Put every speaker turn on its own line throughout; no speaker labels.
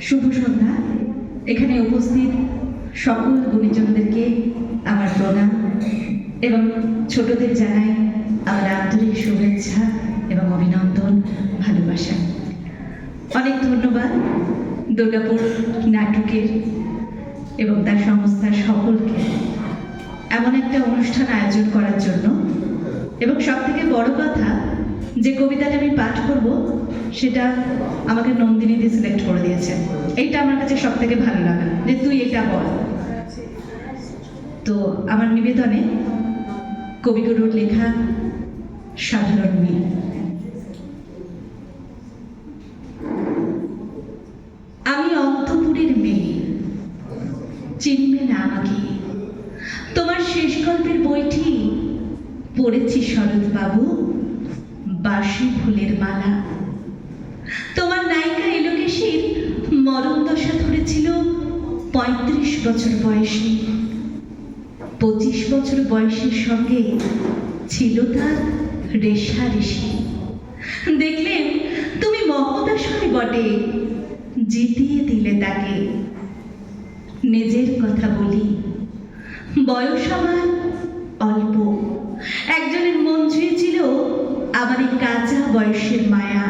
শুভ সন্ধ্যা। এখানে উপস্থিত সকল গুণীজনদেরকে আমার প্রণাম এবং ছোটদের জানাই আমার আন্তরিক শুভেচ্ছা এবং অভিনন্দন, ভালোবাসা। অনেক ধন্যবাদ দুর্গাপুর নাটকের এবং তার সংস্থার সকলকে। এমন একটা অনুষ্ঠান আয়োজন করার জন্য। এবং সব থেকে বড় কথা যে কবিতাটা আমি পাঠ করব, সেটা আমাকে নন্দিনী দিয়ে সিলেক্ট করে দিয়েছে এইটা আমার কাছে সব থেকে ভালো লাগা। যে তুই এটা বল। তো আমার নিবেদনে কবিগুরুর লেখা সাধারণ মেয়ে আমি অন্তপুরের মেয়ে। চিনবে না আমাকে। তোমার শেষ গল্পের বইটি পড়েছি শরৎ বাবু বাসি ফুলের মালা। তোমার নায়িকা এলোকেশীর মরণ দশা ধরেছিল পঁয়ত্রিশ বছর বয়সে। পঁচিশ বছর বয়সের সঙ্গে ছিল তার রেশারেশি দেখলেন, তুমি মহদাসই বটে। জিতিয়ে দিলে তাকে। নিজের কথা বলি। বয়স আমার অল্প। একজনের আমার এই কাঁচা বয়সের মায়া।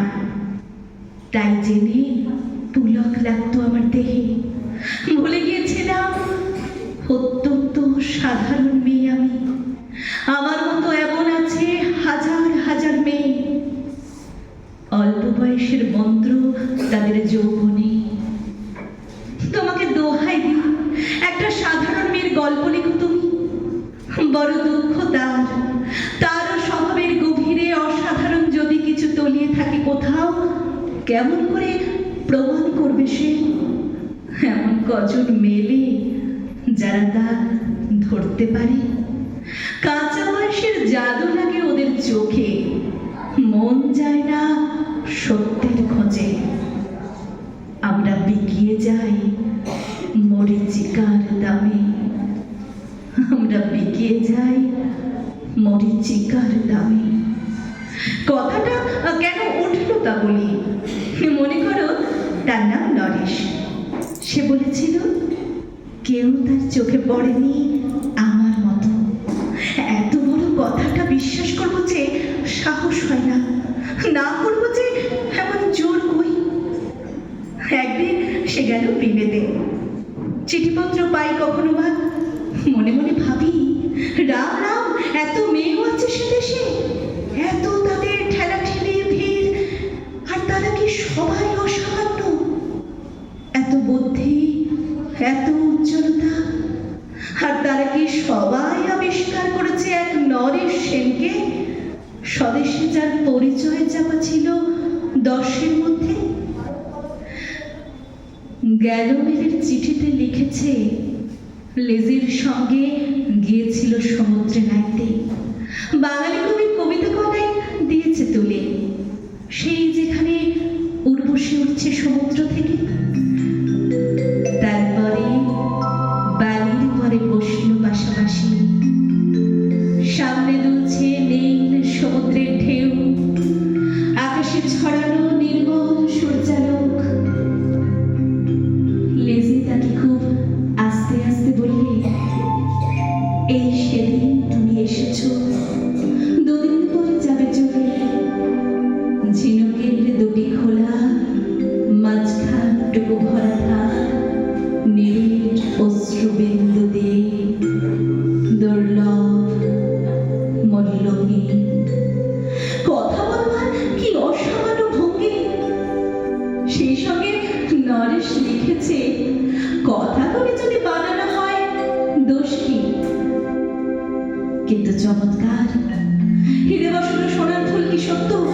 তাই জেনে পুলক লাগতো আমার দেহে। ভুলে গিয়েছিলাম, অত্যন্ত সাধারণ মেয়ে আমি। আমার মতো এমন আছে হাজার হাজার মেয়ে। অল্প বয়সের মন্ত্র তাদের যৌবনে। তোমাকে দোহাই দিই, একটা সাধারণ মেয়ের গল্প লেখো তুমি। বড় দুঃখ তার তার স্বভাবের গভীরে অসাধারণ যদি কিছু তলিয়ে থাকে কোথাও কেমন করে প্রমাণ করবে সে? এমন কজন মেলে যারা তা ধরতে পারে? কাঁচা বয়সের জাদু লাগে ওদের চোখে। মন যায় না সত্যের খোঁজে। আমরা বিকিয়ে যাই মরিচিকার দামে। আমরা বিকিয়ে যাই মরিচিকার দামে। কথাটা কেন উঠল তা বলি? তার নাম নরেশ। সে বলেছিল, কেউ তার চোখে পড়েনি আমার মতো। এত বড় কথাটা বিশ্বাস করব যে সাহস হয় না। না করব যে এমন জোর কই। একদিন সে গেল বিলেতে চিঠিপত্র পাই কখনো বা? মনে মনে ভাবি রাম রাম এত মেয়েও আছে সে দেশে এত তাদের ঠেলা ঠেলে ভিড় আর তারা কি সবাই অসামান্য এত বুদ্ধি এত উজ্জ্বলতা আর তারা কি সবাই আবিষ্কার করেছে এক নরেশ সেনকে স্বদেশে যার পরিচয় চাপা ছিল দশের মধ্যে। গ্যালোমেলের চিঠিতে লিখেছে, লেজির সঙ্গে গিয়েছিল সমুদ্রে নাইতে। বাঙালি কবি কথা কবি যদি বানানো হয় দোষ কি? কিন্তু চমৎকার। হিরে বসানো সোনার ফুল কি সত্য?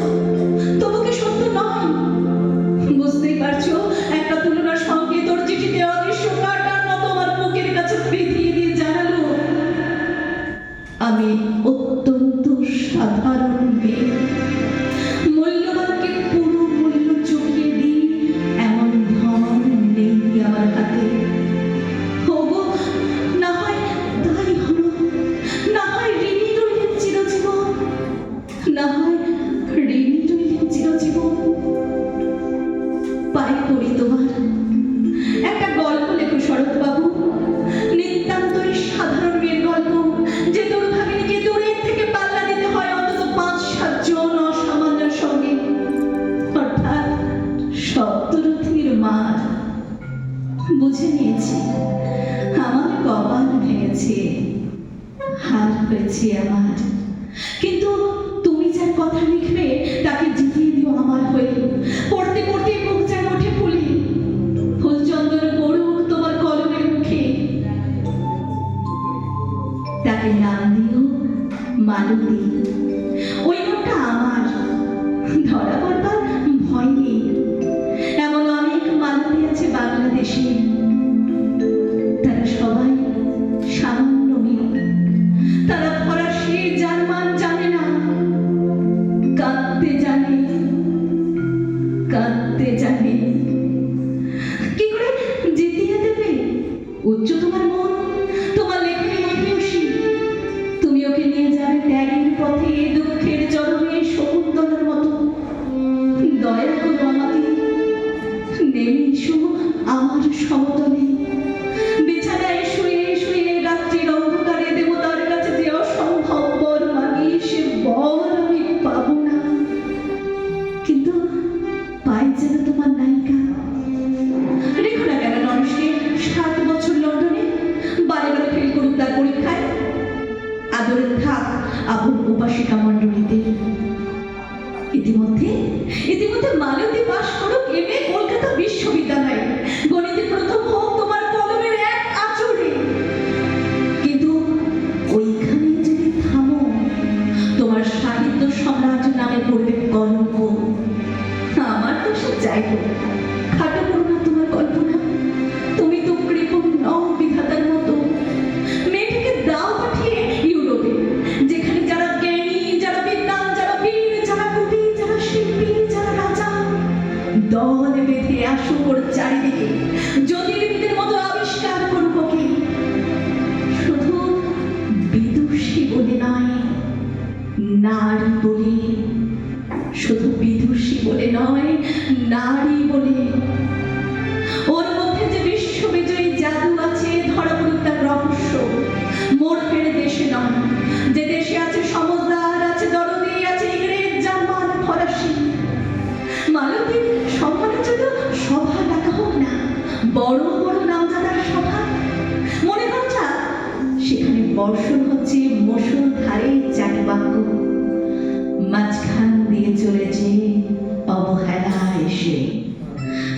差不多。হোক খাটো করো না তোমার কল্পনা। তুমি তো কৃপণ নও বিধাতার মতো। মেয়েটিকে দাও পাঠিয়ে ইউরোপে, যেখানে যারা জ্ঞানী, যারা বিদ্বান, যারা বীর, যারা কবি, যারা শিল্পী, যারা রাজা, দল বেঁধে আসুক ওর চারিদিকে। জ্যোতির্বিদের মতো আবিষ্কার করব কি? শুধু বিদুষী বলে নয়, নারী বলে। শুধু বিদুষী বলে নয় নারী বলে। ওর মধ্যে যে বিশ্ববিজয়ী জাদু আছে ধরা পড়ুক তার রহস্য। দেশে নয়। যে দেশে আছে সমজদার আছে দরদি, আছে ইংরেজ জার্মান, ফরাসি। জন্য সভা ডাকা হোক না, বড় বড় নামজাদার সভা। মনে করা যাক সেখানে বর্ষণ হচ্ছে মসুর ধারে।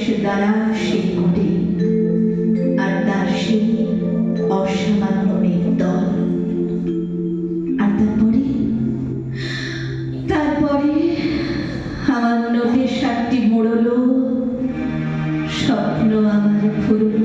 নরেশ দ্বারা সেই কোটে আর তার সেই অসামান্য মেঘ দল। আর তারপরে? তারপরে আমার নোটে সাতটি মোড়লো, স্বপ্ন আমার ফুরলো।